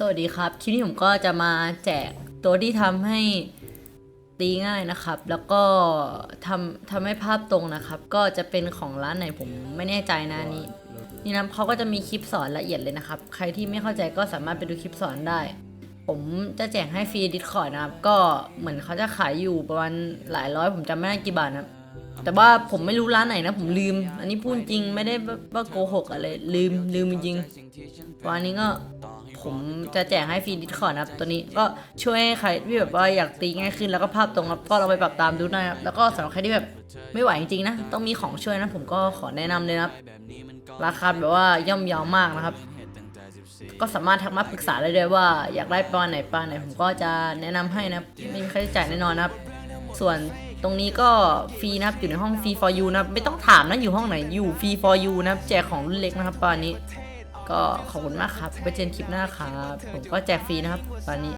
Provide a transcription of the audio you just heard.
สวัสดีครับ คลิปนี้ผมก็จะมาแจกตัวที่ทำให้ตีง่ายนะครับ แล้วก็ทำทำให้ภาพตรงนะครับ ก็จะเป็นของร้านไหนผมไม่แน่ใจนะนี่นี่นะเขาก็จะมีคลิปสอนละเอียดเลยนะครับ ใครที่ไม่เข้าใจก็สามารถไปดูคลิปสอนได้ ผมจะแจกให้ฟรีดิสคอร์ดนะครับ ก็เหมือนเขาจะขายอยู่ประมาณหลายร้อยผมจำไม่ได้กี่บาทนะ แต่ว่าผมไม่รู้ร้านไหนนะ ผมลืม อันนี้พูดจริงไม่ได้ว่าโกหกอะไรลืมลืมจริงวันนี้ก็ผมจะแจกให้ฟรีดิสคอร์ดนะครับ ตัวนี้ก็ช่วยให้ใครที่แบบว่าอยากตีง่ายขึ้นแล้วก็ภาพตรงครับก็ลองไปปรับตามดูนะครับแล้วก็สำหรับใครที่แบบไม่ไหวจริงๆนะ ต้องมีของช่วยนะ ผมก็ขอแนะนำเลยนะครับ ราคาแบบว่าย่อมเยาวมากนะครับ ก็สามารถทักมาปรึกษาได้เลยว่าอยากได้ประมาไหนประมาไหนผมก็จะแนะนำให้นะไม่มีค่าใช้จ่ายแน่นอนนะครับ ส่วน รงนี้ก็ฟรีนะครับอยู่ในห้องฟรี for you นะไม่ต้องถามนะอยู่ห้องไหนอยู่ฟรี for you นะแจกของรุ่นเล็กนะครับตอนนี้ ก็ขอบคุณมากครับไปเจอกันคลิปหน้าครับผมก็แจกฟรีนะครับตอนนี้